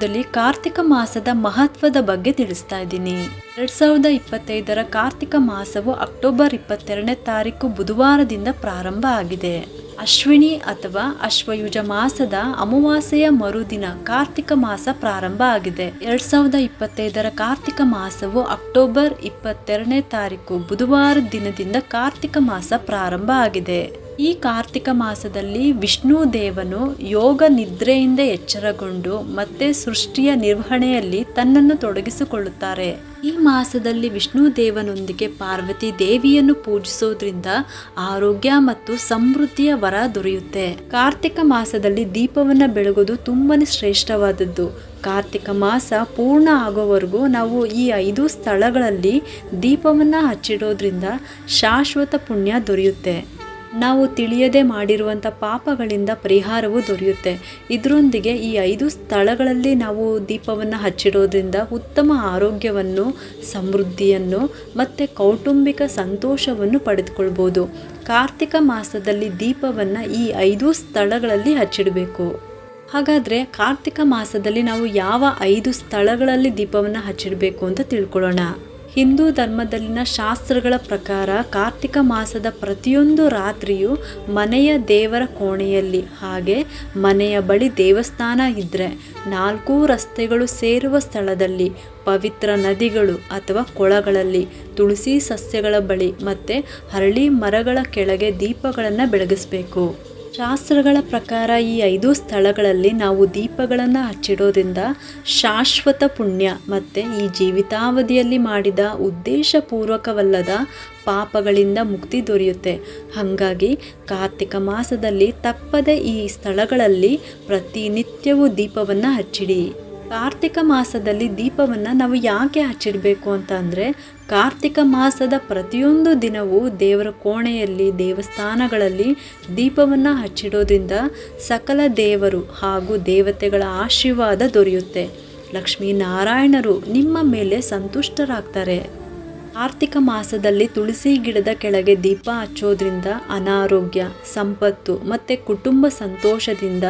ವಿಡಿಯೋದಲ್ಲಿ ಕಾರ್ತಿಕ ಮಾಸದ ಮಹತ್ವದ ಬಗ್ಗೆ ತಿಳಿಸ್ತಾ ಇದ್ದೀನಿ. ಎರಡ್ ಸಾವಿರದ ಇಪ್ಪತ್ತೈದರ ಕಾರ್ತಿಕ ಮಾಸವು ಅಕ್ಟೋಬರ್ ಇಪ್ಪತ್ತೆರಡನೇ ತಾರೀಕು ಬುಧವಾರದಿಂದ ಪ್ರಾರಂಭ ಆಗಿದೆ. ಅಶ್ವಿನಿ ಅಥವಾ ಅಶ್ವಯುಜ ಮಾಸದ ಅಮಾವಾಸ್ಯೆಯ ಮರುದಿನ ಕಾರ್ತಿಕ ಮಾಸ ಪ್ರಾರಂಭ ಆಗಿದೆ. ಎರಡ್ ಸಾವಿರದ ಇಪ್ಪತ್ತೈದರ ಕಾರ್ತಿಕ ಮಾಸವು ಅಕ್ಟೋಬರ್ ಇಪ್ಪತ್ತೆರಡನೇ ತಾರೀಕು ಬುಧವಾರ ದಿನದಿಂದ ಕಾರ್ತಿಕ ಮಾಸ ಪ್ರಾರಂಭ ಆಗಿದೆ. ಈ ಕಾರ್ತಿಕ ಮಾಸದಲ್ಲಿ ವಿಷ್ಣು ದೇವನು ಯೋಗ ನಿದ್ರೆಯಿಂದ ಎಚ್ಚರಗೊಂಡು ಮತ್ತೆ ಸೃಷ್ಟಿಯ ನಿರ್ವಹಣೆಯಲ್ಲಿ ತನ್ನನ್ನು ತೊಡಗಿಸಿಕೊಳ್ಳುತ್ತಾರೆ. ಈ ಮಾಸದಲ್ಲಿ ವಿಷ್ಣು ದೇವನೊಂದಿಗೆ ಪಾರ್ವತಿ ದೇವಿಯನ್ನು ಪೂಜಿಸೋದ್ರಿಂದ ಆರೋಗ್ಯ ಮತ್ತು ಸಮೃದ್ಧಿಯ ವರ ದೊರೆಯುತ್ತೆ. ಕಾರ್ತಿಕ ಮಾಸದಲ್ಲಿ ದೀಪವನ್ನು ಬೆಳಗೋದು ತುಂಬಾನೇ ಶ್ರೇಷ್ಠವಾದದ್ದು. ಕಾರ್ತಿಕ ಮಾಸ ಪೂರ್ಣ ಆಗೋವರೆಗೂ ನಾವು ಈ ಐದು ಸ್ಥಳಗಳಲ್ಲಿ ದೀಪವನ್ನು ಹಚ್ಚಿಡೋದ್ರಿಂದ ಶಾಶ್ವತ ಪುಣ್ಯ ದೊರೆಯುತ್ತೆ. ನಾವು ತಿಳಿಯದೆ ಮಾಡಿರುವಂಥ ಪಾಪಗಳಿಂದ ಪರಿಹಾರವು ದೊರೆಯುತ್ತೆ. ಇದರೊಂದಿಗೆ ಈ ಐದು ಸ್ಥಳಗಳಲ್ಲಿ ನಾವು ದೀಪವನ್ನು ಹಚ್ಚಿಡೋದ್ರಿಂದ ಉತ್ತಮ ಆರೋಗ್ಯವನ್ನು, ಸಮೃದ್ಧಿಯನ್ನು ಮತ್ತು ಕೌಟುಂಬಿಕ ಸಂತೋಷವನ್ನು ಪಡೆದುಕೊಳ್ಬೋದು. ಕಾರ್ತಿಕ ಮಾಸದಲ್ಲಿ ದೀಪವನ್ನು ಈ ಐದು ಸ್ಥಳಗಳಲ್ಲಿ ಹಚ್ಚಿಡಬೇಕು. ಹಾಗಾದರೆ ಕಾರ್ತಿಕ ಮಾಸದಲ್ಲಿ ನಾವು ಯಾವ ಐದು ಸ್ಥಳಗಳಲ್ಲಿ ದೀಪವನ್ನು ಹಚ್ಚಿಡಬೇಕು ಅಂತ ತಿಳ್ಕೊಳ್ಳೋಣ. ಹಿಂದೂ ಧರ್ಮದಲ್ಲಿನ ಶಾಸ್ತ್ರಗಳ ಪ್ರಕಾರ ಕಾರ್ತಿಕ ಮಾಸದ ಪ್ರತಿಯೊಂದು ರಾತ್ರಿಯು ಮನೆಯ ದೇವರ ಕೋಣೆಯಲ್ಲಿ, ಹಾಗೆ ಮನೆಯ ಬಳಿ ದೇವಸ್ಥಾನ ಇದ್ದರೆ ನಾಲ್ಕು ರಸ್ತೆಗಳು ಸೇರುವ ಸ್ಥಳದಲ್ಲಿ, ಪವಿತ್ರ ನದಿಗಳು ಅಥವಾ ಕೊಳಗಳಲ್ಲಿ, ತುಳಸಿ ಸಸ್ಯಗಳ ಬಳಿ ಮತ್ತು ಹರಳಿ ಮರಗಳ ಕೆಳಗೆ ದೀಪಗಳನ್ನು ಬೆಳಗಿಸ್ಬೇಕು. ಶಾಸ್ತ್ರಗಳ ಪ್ರಕಾರ ಈ ಐದು ಸ್ಥಳಗಳಲ್ಲಿ ನಾವು ದೀಪಗಳನ್ನು ಹಚ್ಚಿಡೋದ್ರಿಂದ ಶಾಶ್ವತ ಪುಣ್ಯ ಮತ್ತು ಈ ಜೀವಿತಾವಧಿಯಲ್ಲಿ ಮಾಡಿದ ಉದ್ದೇಶಪೂರ್ವಕವಲ್ಲದ ಪಾಪಗಳಿಂದ ಮುಕ್ತಿ ದೊರೆಯುತ್ತೆ. ಹಾಗಾಗಿ ಕಾರ್ತಿಕ ಮಾಸದಲ್ಲಿ ತಪ್ಪದೆ ಈ ಸ್ಥಳಗಳಲ್ಲಿ ಪ್ರತಿನಿತ್ಯವೂ ದೀಪವನ್ನು ಹಚ್ಚಿಡಿ. ಕಾರ್ತಿಕ ಮಾಸದಲ್ಲಿ ದೀಪವನ್ನು ನಾವು ಯಾಕೆ ಹಚ್ಚಿಡಬೇಕು ಅಂತ ಅಂದರೆ, ಕಾರ್ತಿಕ ಮಾಸದ ಪ್ರತಿಯೊಂದು ದಿನವೂ ದೇವರ ಕೋಣೆಯಲ್ಲಿ, ದೇವಸ್ಥಾನಗಳಲ್ಲಿ ದೀಪವನ್ನು ಹಚ್ಚಿಡೋದ್ರಿಂದ ಸಕಲ ದೇವರು ಹಾಗೂ ದೇವತೆಗಳ ಆಶೀರ್ವಾದ ದೊರೆಯುತ್ತೆ. ಲಕ್ಷ್ಮೀನಾರಾಯಣರು ನಿಮ್ಮ ಮೇಲೆ ಸಂತುಷ್ಟರಾಗ್ತಾರೆ. ಕಾರ್ತಿಕ ಮಾಸದಲ್ಲಿ ತುಳಸಿ ಗಿಡದ ಕೆಳಗೆ ದೀಪ ಹಚ್ಚೋದ್ರಿಂದ ಅನಾರೋಗ್ಯ, ಸಂಪತ್ತು ಮತ್ತು ಕುಟುಂಬ ಸಂತೋಷದಿಂದ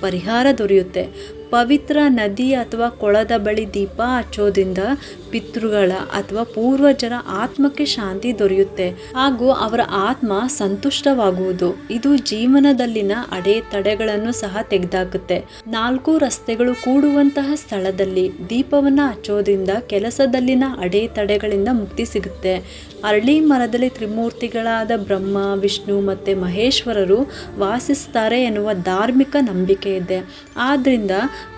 ಪರಿಹಾರ ದೊರೆಯುತ್ತೆ. ಪವಿತ್ರ ನದಿ ಅಥವಾ ಕೊಳದ ಬಳಿ ದೀಪ ಹಚ್ಚೋದ್ರಿಂದ ಪಿತೃಗಳ ಅಥವಾ ಪೂರ್ವಜರ ಆತ್ಮಕ್ಕೆ ಶಾಂತಿ ದೊರೆಯುತ್ತೆ ಹಾಗೂ ಅವರ ಆತ್ಮ ಸಂತುಷ್ಟವಾಗುವುದು. ಇದು ಜೀವನದಲ್ಲಿನ ಅಡೆತಡೆಗಳನ್ನು ಸಹ ತೆಗೆದಾಕುತ್ತೆ. ನಾಲ್ಕು ರಸ್ತೆಗಳು ಕೂಡುವಂತಹ ಸ್ಥಳದಲ್ಲಿ ದೀಪವನ್ನು ಹಚ್ಚೋದ್ರಿಂದ ಕೆಲಸದಲ್ಲಿನ ಅಡೆತಡೆಗಳಿಂದ ಮುಕ್ತಿ ಸಿಗುತ್ತೆ. ಅರಳಿ ಮರದಲ್ಲಿ ತ್ರಿಮೂರ್ತಿಗಳಾದ ಬ್ರಹ್ಮ, ವಿಷ್ಣು ಮತ್ತು ಮಹೇಶ್ವರರು ವಾಸಿಸ್ತಾರೆ ಎನ್ನುವ ಧಾರ್ಮಿಕ ನಂಬಿಕೆ ಇದೆ. ಆದ್ದರಿಂದ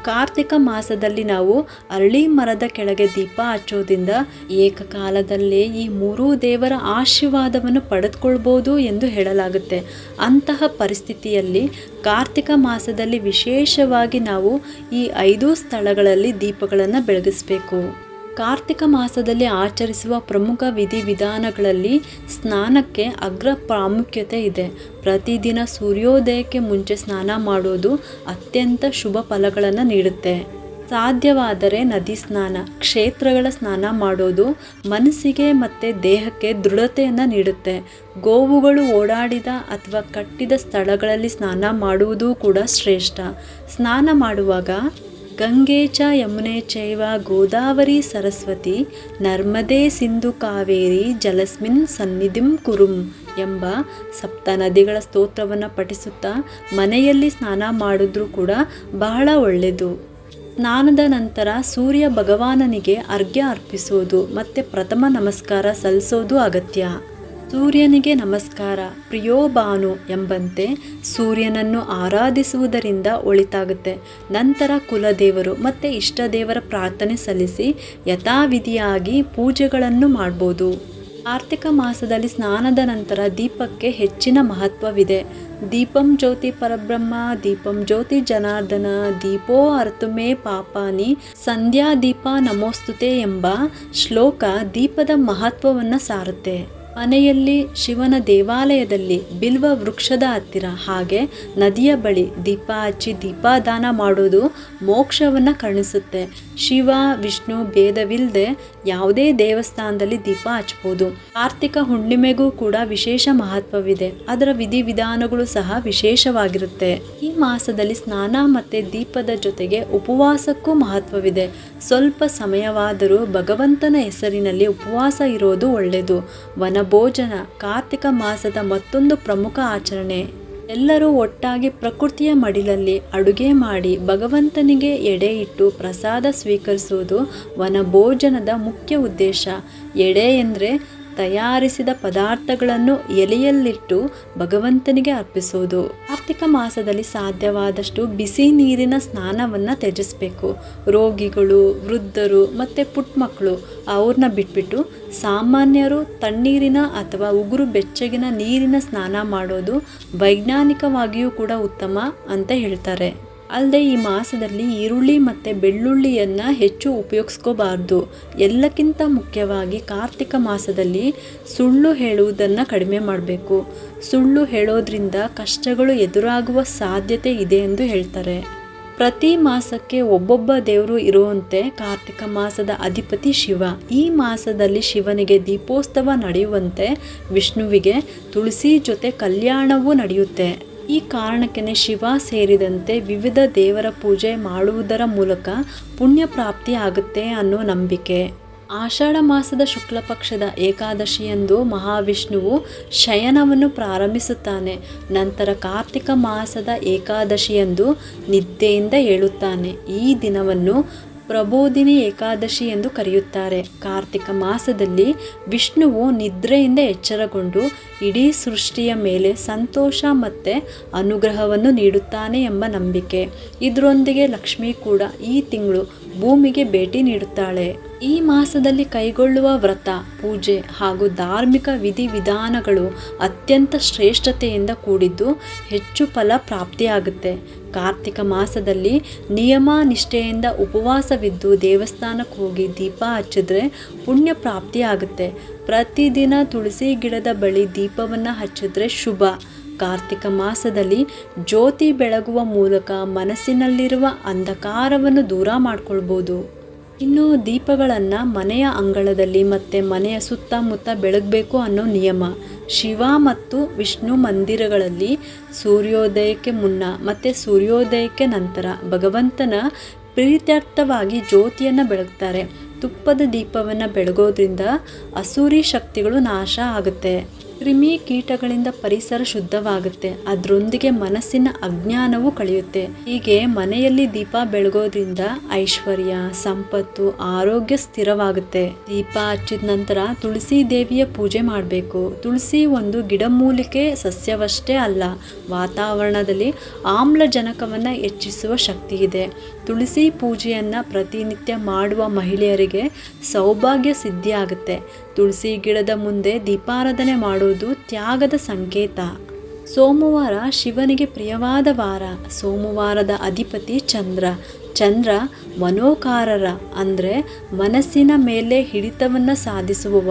ಕಾರ್ತಿಕ ಮಾಸದಲ್ಲಿ ನಾವು ಅರಳಿ ಮರದ ಕೆಳಗೆ ದೀಪ ಹಚ್ಚೋದ್ರಿಂದ ಏಕಕಾಲದಲ್ಲೇ ಈ ಮೂರೂ ದೇವರ ಆಶೀರ್ವಾದವನ್ನು ಪಡೆದುಕೊಳ್ಬೋದು ಎಂದು ಹೇಳಲಾಗುತ್ತೆ. ಅಂತಹ ಪರಿಸ್ಥಿತಿಯಲ್ಲಿ ಕಾರ್ತಿಕ ಮಾಸದಲ್ಲಿ ವಿಶೇಷವಾಗಿ ನಾವು ಈ ಐದು ಸ್ಥಳಗಳಲ್ಲಿ ದೀಪಗಳನ್ನು ಬೆಳಗಿಸಬೇಕು. ಕಾರ್ತಿಕ ಮಾಸದಲ್ಲಿ ಆಚರಿಸುವ ಪ್ರಮುಖ ವಿಧಿವಿಧಾನಗಳಲ್ಲಿ ಸ್ನಾನಕ್ಕೆ ಅಗ್ರ ಪ್ರಾಮುಖ್ಯತೆ ಇದೆ. ಪ್ರತಿದಿನ ಸೂರ್ಯೋದಯಕ್ಕೆ ಮುಂಚೆ ಸ್ನಾನ ಮಾಡೋದು ಅತ್ಯಂತ ಶುಭ ಫಲಗಳನ್ನು ನೀಡುತ್ತೆ. ಸಾಧ್ಯವಾದರೆ ನದಿ ಸ್ನಾನ, ಕ್ಷೇತ್ರಗಳ ಸ್ನಾನ ಮಾಡೋದು ಮನಸ್ಸಿಗೆ ಮತ್ತು ದೇಹಕ್ಕೆ ದೃಢತೆಯನ್ನು ನೀಡುತ್ತೆ. ಗೋವುಗಳು ಓಡಾಡಿದ ಅಥವಾ ಕಟ್ಟಿದ ಸ್ಥಳಗಳಲ್ಲಿ ಸ್ನಾನ ಮಾಡುವುದೂ ಕೂಡ ಶ್ರೇಷ್ಠ. ಸ್ನಾನ ಮಾಡುವಾಗ ಗಂಗೆ ಚ ಯಮುನೆ ಚೈವ ಗೋದಾವರಿ ಸರಸ್ವತಿ ನರ್ಮದೇ ಸಿಂಧು ಕಾವೇರಿ ಜಲಸ್ಮಿನ್ ಸನ್ನಿಧಿಂ ಕುರುಂ ಎಂಬ ಸಪ್ತ ನದಿಗಳ ಸ್ತೋತ್ರವನ್ನು ಪಠಿಸುತ್ತಾ ಮನೆಯಲ್ಲಿ ಸ್ನಾನ ಮಾಡಿದ್ರೂ ಕೂಡ ಬಹಳ ಒಳ್ಳೆಯದು. ಸ್ನಾನದ ನಂತರ ಸೂರ್ಯ ಭಗವಾನನಿಗೆ ಅರ್ಘ್ಯ ಅರ್ಪಿಸೋದು ಮತ್ತು ಪ್ರಥಮ ನಮಸ್ಕಾರ ಸಲ್ಲಿಸೋದು ಅಗತ್ಯ. ಸೂರ್ಯನಿಗೆ ನಮಸ್ಕಾರ ಪ್ರಿಯೋಬಾನು ಎಂಬಂತೆ ಸೂರ್ಯನನ್ನು ಆರಾಧಿಸುವುದರಿಂದ ಒಳಿತಾಗುತ್ತೆ. ನಂತರ ಕುಲದೇವರು ಮತ್ತು ಇಷ್ಟದೇವರ ಪ್ರಾರ್ಥನೆ ಸಲ್ಲಿಸಿ ಯಥಾವಿಧಿಯಾಗಿ ಪೂಜೆಗಳನ್ನು ಮಾಡ್ಬೋದು. ಕಾರ್ತಿಕ ಮಾಸದಲ್ಲಿ ಸ್ನಾನದ ನಂತರ ದೀಪಕ್ಕೆ ಹೆಚ್ಚಿನ ಮಹತ್ವವಿದೆ. ದೀಪಂ ಜ್ಯೋತಿ ಪರಬ್ರಹ್ಮ, ದೀಪಂ ಜ್ಯೋತಿ ಜನಾರ್ದನ, ದೀಪೋ ಅರ್ತುಮೇ ಪಾಪಾನಿ, ಸಂಧ್ಯಾ ದೀಪ ನಮೋಸ್ತುತೆ ಎಂಬ ಶ್ಲೋಕ ದೀಪದ ಮಹತ್ವವನ್ನು ಸಾರುತ್ತೆ. ಮನೆಯಲ್ಲಿ ಶಿವನ ದೇವಾಲಯದಲ್ಲಿ ಬಿಲ್ವ ವೃಕ್ಷದ ಹತ್ತಿರ. ಹಾಗೆ ನದಿಯ ಬಳಿ ದೀಪ ಹಚ್ಚಿ ದೀಪದಾನ ಮಾಡೋದು ಮೋಕ್ಷವನ್ನು ಕರುಣಿಸುತ್ತೆ. ಶಿವ, ವಿಷ್ಣು ಭೇದವಿಲ್ಲದೆ ಯಾವುದೇ ದೇವಸ್ಥಾನದಲ್ಲಿ ದೀಪ ಹಚ್ಬೋದು ಕಾರ್ತಿಕ ಹುಣ್ಣಿಮೆಗೂ ಕೂಡ ವಿಶೇಷ ಮಹತ್ವವಿದೆ. ಅದರ ವಿಧಿವಿಧಾನಗಳು ಸಹ ವಿಶೇಷವಾಗಿರುತ್ತೆ. ಈ ಮಾಸದಲ್ಲಿ ಸ್ನಾನ ಮತ್ತೆ ದೀಪದ ಜೊತೆಗೆ ಉಪವಾಸಕ್ಕೂ ಮಹತ್ವವಿದೆ. ಸ್ವಲ್ಪ ಸಮಯವಾದರೂ ಭಗವಂತನ ಹೆಸರಿನಲ್ಲಿ ಉಪವಾಸ ಇರೋದು ಒಳ್ಳೆಯದು. ವನಭೋಜನ ಕಾರ್ತಿಕ ಮಾಸದ ಮತ್ತೊಂದು ಪ್ರಮುಖ ಆಚರಣೆ. ಎಲ್ಲರೂ ಒಟ್ಟಾಗಿ ಪ್ರಕೃತಿಯ ಮಡಿಲಲ್ಲಿ ಅಡುಗೆ ಮಾಡಿ ಭಗವಂತನಿಗೆ ಎಡೆ ಇಟ್ಟು ಪ್ರಸಾದ ಸ್ವೀಕರಿಸುವುದು ವನಭೋಜನದ ಮುಖ್ಯ ಉದ್ದೇಶ. ಎಡೆ ಎಂದರೆ ತಯಾರಿಸಿದ ಪದಾರ್ಥಗಳನ್ನು ಎಲೆಯಲ್ಲಿಟ್ಟು ಭಗವಂತನಿಗೆ ಅರ್ಪಿಸೋದು. ಕಾರ್ತಿಕ ಮಾಸದಲ್ಲಿ ಸಾಧ್ಯವಾದಷ್ಟು ಬಿಸಿ ನೀರಿನ ಸ್ನಾನವನ್ನು ತ್ಯಜಿಸಬೇಕು. ರೋಗಿಗಳು, ವೃದ್ಧರು ಮತ್ತು ಪುಟ್ಟ ಮಕ್ಕಳು ಅವ್ರನ್ನ ಬಿಟ್ಬಿಟ್ಟು ಸಾಮಾನ್ಯರು ತಣ್ಣೀರಿನ ಅಥವಾ ಉಗುರು ಬೆಚ್ಚಗಿನ ನೀರಿನ ಸ್ನಾನ ಮಾಡೋದು ವೈಜ್ಞಾನಿಕವಾಗಿಯೂ ಕೂಡ ಉತ್ತಮ ಅಂತ ಹೇಳ್ತಾರೆ. ಅಲ್ಲದೆ ಈ ಮಾಸದಲ್ಲಿ ಈರುಳ್ಳಿ ಮತ್ತು ಬೆಳ್ಳುಳ್ಳಿಯನ್ನು ಹೆಚ್ಚು ಉಪಯೋಗಿಸ್ಕೋಬಾರ್ದು. ಎಲ್ಲಕ್ಕಿಂತ ಮುಖ್ಯವಾಗಿ ಕಾರ್ತಿಕ ಮಾಸದಲ್ಲಿ ಸುಳ್ಳು ಹೇಳುವುದನ್ನು ಕಡಿಮೆ ಮಾಡಬೇಕು. ಸುಳ್ಳು ಹೇಳೋದ್ರಿಂದ ಕಷ್ಟಗಳು ಎದುರಾಗುವ ಸಾಧ್ಯತೆ ಇದೆ ಎಂದು ಹೇಳ್ತಾರೆ. ಪ್ರತಿ ಮಾಸಕ್ಕೆ ಒಬ್ಬೊಬ್ಬ ದೇವರು ಇರುವಂತೆ ಕಾರ್ತಿಕ ಮಾಸದ ಅಧಿಪತಿ ಶಿವ. ಈ ಮಾಸದಲ್ಲಿ ಶಿವನಿಗೆ ದೀಪೋತ್ಸವ ನಡೆಯುವಂತೆ ವಿಷ್ಣುವಿಗೆ ತುಳಸಿ ಜೊತೆ ಕಲ್ಯಾಣವೂ ನಡೆಯುತ್ತೆ. ಈ ಕಾರಣಕ್ಕೆ ಶಿವ ಸೇರಿದಂತೆ ವಿವಿಧ ದೇವರ ಪೂಜೆ ಮಾಡುವುದರ ಮೂಲಕ ಪುಣ್ಯ ಪ್ರಾಪ್ತಿ ಆಗುತ್ತೆ ಅನ್ನೋ ನಂಬಿಕೆ. ಆಷಾಢ ಮಾಸದ ಶುಕ್ಲ ಪಕ್ಷದ ಏಕಾದಶಿಯಂದು ಮಹಾವಿಷ್ಣುವು ಶಯನವನ್ನು ಪ್ರಾರಂಭಿಸುತ್ತಾನೆ. ನಂತರ ಕಾರ್ತಿಕ ಮಾಸದ ಏಕಾದಶಿಯಂದು ನಿದ್ದೆಯಿಂದ ಏಳುತ್ತಾನೆ. ಈ ದಿನವನ್ನು ಪ್ರಬೋಧಿನಿ ಏಕಾದಶಿ ಎಂದು ಕರೆಯುತ್ತಾರೆ. ಕಾರ್ತಿಕ ಮಾಸದಲ್ಲಿ ವಿಷ್ಣುವು ನಿದ್ರೆಯಿಂದ ಎಚ್ಚರಗೊಂಡು ಇಡೀ ಸೃಷ್ಟಿಯ ಮೇಲೆ ಸಂತೋಷ ಮತ್ತು ಅನುಗ್ರಹವನ್ನು ನೀಡುತ್ತಾನೆ ಎಂಬ ನಂಬಿಕೆ. ಇದರೊಂದಿಗೆ ಲಕ್ಷ್ಮಿ ಕೂಡ ಈ ತಿಂಗಳು ಭೂಮಿಗೆ ಭೇಟಿ ನೀಡುತ್ತಾಳೆ. ಈ ಮಾಸದಲ್ಲಿ ಕೈಗೊಳ್ಳುವ ವ್ರತ, ಪೂಜೆ ಹಾಗೂ ಧಾರ್ಮಿಕ ವಿಧಿವಿಧಾನಗಳು ಅತ್ಯಂತ ಶ್ರೇಷ್ಠತೆಯಿಂದ ಕೂಡಿದ್ದು ಹೆಚ್ಚು ಫಲ ಪ್ರಾಪ್ತಿಯಾಗುತ್ತೆ. ಕಾರ್ತಿಕ ಮಾಸದಲ್ಲಿ ನಿಯಮ ನಿಷ್ಠೆಯಿಂದ ಉಪವಾಸವಿದ್ದು ದೇವಸ್ಥಾನಕ್ಕೆ ಹೋಗಿ ದೀಪ ಹಚ್ಚಿದ್ರೆ ಪುಣ್ಯ ಪ್ರಾಪ್ತಿಯಾಗುತ್ತೆ. ಪ್ರತಿದಿನ ತುಳಸಿ ಗಿಡದ ಬಳಿ ದೀಪವನ್ನು ಹಚ್ಚಿದ್ರೆ ಶುಭ. ಕಾರ್ತಿಕ ಮಾಸದಲ್ಲಿ ಜ್ಯೋತಿ ಬೆಳಗುವ ಮೂಲಕ ಮನಸ್ಸಿನಲ್ಲಿರುವ ಅಂಧಕಾರವನ್ನು ದೂರ ಮಾಡಿಕೊಳ್ಬೋದು. ಇನ್ನು ದೀಪಗಳನ್ನು ಮನೆಯ ಅಂಗಳದಲ್ಲಿ ಮತ್ತು ಮನೆಯ ಸುತ್ತಮುತ್ತ ಬೆಳಗಬೇಕು ಅನ್ನೋ ನಿಯಮ. ಶಿವ ಮತ್ತು ವಿಷ್ಣು ಮಂದಿರಗಳಲ್ಲಿ ಸೂರ್ಯೋದಯಕ್ಕೆ ಮುನ್ನ ಮತ್ತು ಸೂರ್ಯೋದಯಕ್ಕೆ ನಂತರ ಭಗವಂತನ ಪ್ರೀತ್ಯರ್ಥವಾಗಿ ಜ್ಯೋತಿಯನ್ನು ಬೆಳಗ್ತಾರೆ. ತುಪ್ಪದ ದೀಪವನ್ನು ಬೆಳಗೋದ್ರಿಂದ ಅಸೂರಿ ಶಕ್ತಿಗಳು ನಾಶ ಆಗುತ್ತೆ. ಕ್ರಿಮಿ ಕೀಟಗಳಿಂದ ಪರಿಸರ ಶುದ್ಧವಾಗುತ್ತೆ. ಅದರೊಂದಿಗೆ ಮನಸ್ಸಿನ ಅಜ್ಞಾನವೂ ಕಳೆಯುತ್ತೆ. ಹೀಗೆ ಮನೆಯಲ್ಲಿ ದೀಪ ಬೆಳಗೋದ್ರಿಂದ ಐಶ್ವರ್ಯ, ಸಂಪತ್ತು, ಆರೋಗ್ಯ ಸ್ಥಿರವಾಗುತ್ತೆ. ದೀಪ ಹಚ್ಚಿದ ನಂತರ ತುಳಸಿ ದೇವಿಯ ಪೂಜೆ ಮಾಡಬೇಕು. ತುಳಸಿ ಒಂದು ಗಿಡಮೂಲಿಕೆ ಸಸ್ಯವಷ್ಟೇ ಅಲ್ಲ, ವಾತಾವರಣದಲ್ಲಿ ಆಮ್ಲಜನಕವನ್ನು ಹೆಚ್ಚಿಸುವ ಶಕ್ತಿ ಇದೆ ತುಳಸಿ ಪೂಜೆಯನ್ನು ಪ್ರತಿನಿತ್ಯ ಮಾಡುವ ಮಹಿಳೆಯರಿಗೆ ಸೌಭಾಗ್ಯ ಸಿದ್ಧಿಯಾಗುತ್ತೆ. ತುಳಸಿ ಗಿಡದ ಮುಂದೆ ದೀಪಾರಾಧನೆ ಮಾಡುವುದು ತ್ಯಾಗದ ಸಂಕೇತ. ಸೋಮವಾರ ಶಿವನಿಗೆ ಪ್ರಿಯವಾದ ವಾರ. ಸೋಮವಾರದ ಅಧಿಪತಿ ಚಂದ್ರ. ಚಂದ್ರ ಮನೋಕಾರರ, ಅಂದರೆ ಮನಸ್ಸಿನ ಮೇಲೆ ಹಿಡಿತವನ್ನು ಸಾಧಿಸುವವ.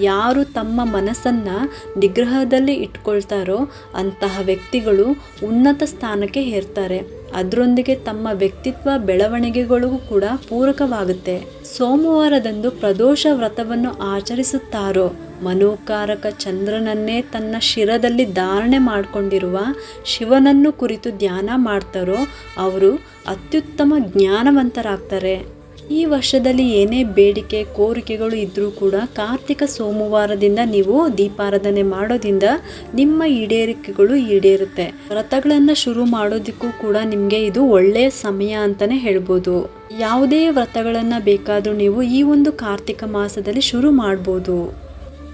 ಯಾರು ತಮ್ಮ ಮನಸ್ಸನ್ನು ನಿಗ್ರಹದಲ್ಲಿ ಇಟ್ಕೊಳ್ತಾರೋ ಅಂತಹ ವ್ಯಕ್ತಿಗಳು ಉನ್ನತ ಸ್ಥಾನಕ್ಕೆ ಏರ್ತಾರೆ. ಅದರೊಂದಿಗೆ ತಮ್ಮ ವ್ಯಕ್ತಿತ್ವ ಬೆಳವಣಿಗೆಗಳಿಗೂ ಕೂಡ ಪೂರಕವಾಗುತ್ತೆ. ಸೋಮವಾರದಂದು ಪ್ರದೋಷ ವ್ರತವನ್ನು ಆಚರಿಸುತ್ತಾರೋ? ಮನೋಕಾರಕ ಚಂದ್ರನನ್ನೇ ತನ್ನ ಶಿರದಲ್ಲಿ ಧಾರಣೆ ಮಾಡಿಕೊಂಡಿರುವ ಶಿವನನ್ನು ಕುರಿತು ಧ್ಯಾನ ಮಾಡ್ತಾರೋ ಅವರು ಅತ್ಯುತ್ತಮ ಜ್ಞಾನವಂತರಾಗ್ತಾರೆ. ಈ ವರ್ಷದಲ್ಲಿ ಏನೇ ಬೇಡಿಕೆ, ಕೋರಿಕೆಗಳು ಇದ್ದರೂ ಕೂಡ ಕಾರ್ತಿಕ ಸೋಮವಾರದಿಂದ ನೀವು ದೀಪಾರಾಧನೆ ಮಾಡೋದಿಂದ ನಿಮ್ಮ ಈಡೇರಿಕೆಗಳು ಈಡೇರುತ್ತೆ. ವ್ರತಗಳನ್ನು ಶುರು ಮಾಡೋದಕ್ಕೂ ಕೂಡ ನಿಮಗೆ ಇದು ಒಳ್ಳೆಯ ಸಮಯ ಅಂತಲೇ ಹೇಳ್ಬೋದು. ಯಾವುದೇ ವ್ರತಗಳನ್ನು ಬೇಕಾದರೂ ನೀವು ಈ ಒಂದು ಕಾರ್ತಿಕ ಮಾಸದಲ್ಲಿ ಶುರು ಮಾಡ್ಬೋದು.